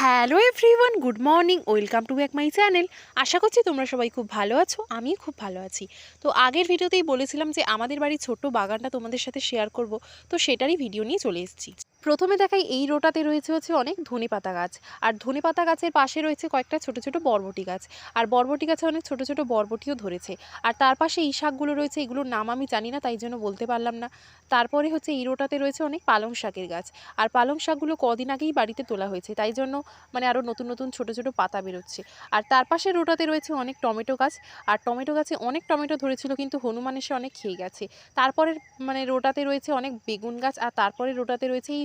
Hello everyone, good morning, welcome to back my channel. আশা করছি তোমরা সবাই খুব ভালো আছো আমি খুব ভালো আছি। তো আগের ভিডিওতেই বলেছিলাম যে আমাদের বাড়ির ছোট্ট বাগানটা তোমাদের সাথে শেয়ার করব, তো সেটারই ভিডিও নিয়ে চলে এসেছি। প্রথমে দেখাই এই রোটাতে রয়েছে হচ্ছে অনেক ধনে পাতা গাছ। আর ধনে পাতা গাছের পাশে রয়েছে কয়েকটা ছোট ছোট বরবটি গাছ। আর বরবটি গাছে অনেক ছোট ছোট বরবটিও ধরেছে। আর তার পাশে এই শাকগুলো রয়েছে, এগুলোর নাম আমি জানি না, তাই জন্য বলতে পারলাম না। তারপরে হচ্ছে এই রোটাতে রয়েছে অনেক পালং শাকের গাছ। আর পালং শাকগুলো কদিন আগেই বাড়িতে তোলা হয়েছে, তাই জন্য মানে আরও নতুন নতুন ছোট ছোট পাতা বেরোচ্ছে। আর তার পাশে রোটাতে রয়েছে অনেক টমেটো গাছ। আর টমেটো গাছে অনেক টমেটো ধরেছিল, কিন্তু হনুমান এসে অনেক খেয়ে গেছে। তারপরে মানে রোটাতে রয়েছে অনেক বেগুন গাছ, আর তারপরে রোটাতে রয়েছে এই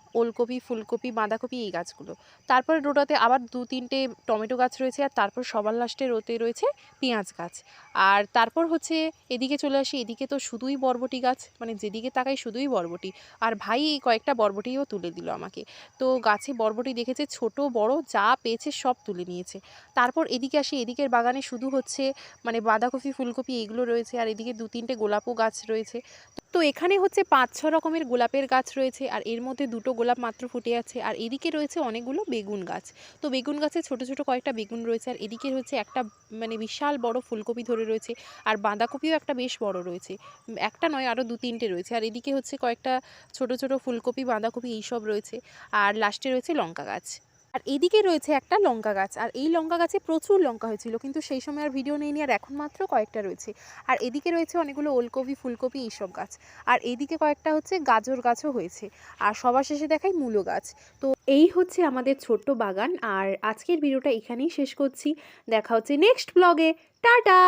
ওলকপি, ফুলকপি, বাঁধাকপি এই গাছগুলো। তারপরে রোটাতে আবার দু, তিনটে টমেটো গাছ রয়েছে আর তারপর সবার লাস্টে রোতে রয়েছে পেঁয়াজ গাছ। আর তারপর হচ্ছে এদিকে চলে আসি, এদিকে তো শুধুই বরবটি গাছ মানে যেদিকে তাকাই শুধুই বরবটি। আর ভাই এই কয়েকটা বরবটিও তুলে দিল আমাকে। তো গাছে বরবটি দেখেছে, ছোট, বড়, যা পেয়েছে সব তুলে নিয়েছে। তারপর এদিকে আসি, এদিকের বাগানে শুধু হচ্ছে মানে বাঁধাকপি, ফুলকপি এগুলো রয়েছে আর এদিকে দু, তিনটে গোলাপও গাছ রয়েছে। তো এখানে হচ্ছে পাঁচ, ছ রকমের গোলাপের গাছ রয়েছে আর এর মধ্যে দুটো গোলাপ মাত্র ফুটে আছে। আর এদিকে রয়েছে অনেকগুলো বেগুন গাছ। তো বেগুন গাছে ছোট ছোট কয়েকটা বেগুন রয়েছে। আর এদিকে হচ্ছে একটা মানে বিশাল বড় ফুলকপি ধরে রয়েছে। আর বাঁধাকপিও একটা বেশ বড় রয়েছে। একটা নয় আরও দু তিনটে রয়েছে। আর এদিকে হচ্ছে কয়েকটা ছোট ছোট ফুলকপি, বাঁধাকপি এইসব রয়েছে। আর লাস্টে রয়েছে লঙ্কা গাছ। আর এদিকে রয়েছে একটা লঙ্কা গাছ। আর এই লঙ্কা গাছে প্রচুর লঙ্কা হয়েছিল, কিন্তু সেই সময় আর ভিডিও নেই আর এখন মাত্র কয়েকটা রয়েছে। আর এদিকে রয়েছে অনেকগুলো ওলকপি, ফুলকপি এইসব গাছ। আর এদিকে কয়েকটা হচ্ছে গাজর গাছও হয়েছে। আর সবার শেষে দেখাই মূলো গাছ। তো এই হচ্ছে আমাদের ছোট্ট বাগান। আর আজকের ভিডিওটা এখানেই শেষ করছি। দেখা হচ্ছে নেক্সট ব্লগে টাটা!